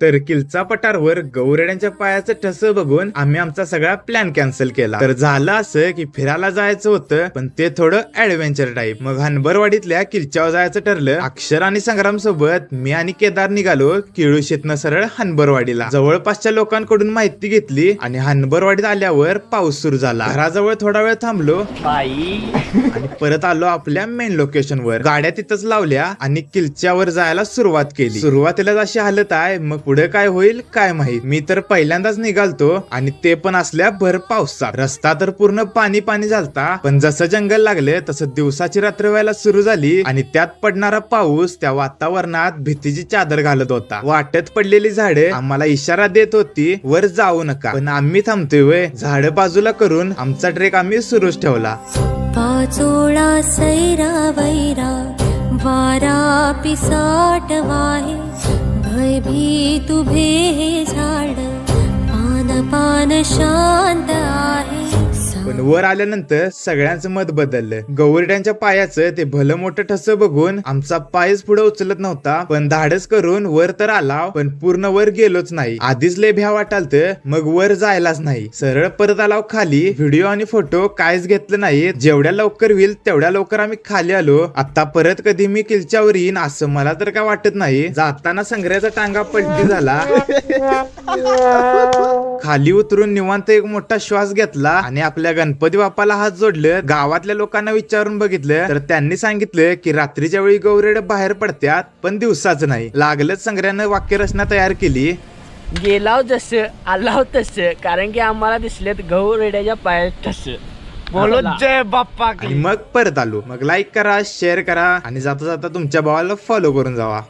तर किल्चा पटारवर गौरेड्यांच्या पायाचं ठस बघून आम्ही आमचा सगळा प्लॅन कॅन्सल केला. तर झालं असं की फिरायला जायचं होतं पण ते थोडं ऍडव्हेंचर टाईप मग हनबरवाडीतल्या किल्च्यावर जायचं ठरलं. अक्षर आणि संग्राम सोबत मी आणि केदार निघालो केळुशीतनं सरळ हनबरवाडीला. जवळपासच्या लोकांकडून माहिती घेतली आणि हनबरवाडीत आल्यावर पाऊस सुरू झाला. घराजवळ थोडा वेळ थांबलो बाई. आणि परत आलो आपल्या मेन लोकेशन वर. गाड्या तिथंच लावल्या आणि किल्च्यावर जायला सुरुवात केली. सुरुवातीला अशी हालत आहे मग पुढे काय होईल काय माहीत. मी तर पहिल्यांदाच निघालतो आणि ते पण असल्या भर पावसात. रस्ता तर पूर्ण पाणी पाणी झालता पण जसं जंगल लागले तसं दिवसाची रात्र व्हायला सुरू झाली आणि त्यात पडणारा पाऊस त्या वातावरणात भीतीची चादर घालत होता. वाटत पडलेली झाडे आम्हाला इशारा देत होती वर जाऊ नका. पण आम्ही थांबतोय वय झाड बाजूला करून आमचा ट्रेक आम्ही सुरूच ठेवला. पाचोळा सैरा वैरा वारा पिसाट वाहे भयभी तुभे हे झाड पान पान शांत पण वर आल्यानंतर सगळ्यांचं मत बदललं. गौरड्यांच्या पायाचं ते भलं मोठं ठस बघून आमचा पायच पुढे उचलत नव्हता पण धाडस करून वर तर आला पण पूर्ण वर गेलोच नाही. आधीच लय भ्या वाटालत मग वर जायलाच नाही. सरळ परत आलाव खाली व्हिडिओ आणि फोटो काहीच घेतलं नाही. जेवढ्या लवकर होईल तेवढ्या लवकर आम्ही खाली आलो. आता परत कधी मी किल्च्यावर येईन असं मला तर काय वाटत नाही. जाताना संग्रहाचा टांगा पलटी झाला. खाली उतरून निवांत एक मोठा श्वास घेतला आणि आपल्या गणपती बाप्पाला हात जोडलं. गावातल्या लोकांना विचारून बघितलं तर त्यांनी सांगितलं की रात्रीच्या वेळी गौरेड बाहेर पडत्यात पण दिवसाच नाही. लागलंच संग्रहानं वाक्यरचना तयार केली. गेलाव जसं आलाव तसं कारण की आम्हाला दिसलेत गहू रेड्याच्या पायात ठस बोलो जय बाप्पा. की आणि मग परत आलो. मग लाईक करा शेअर करा आणि जाता जाता तुमच्या भावाला फॉलो करून जावा.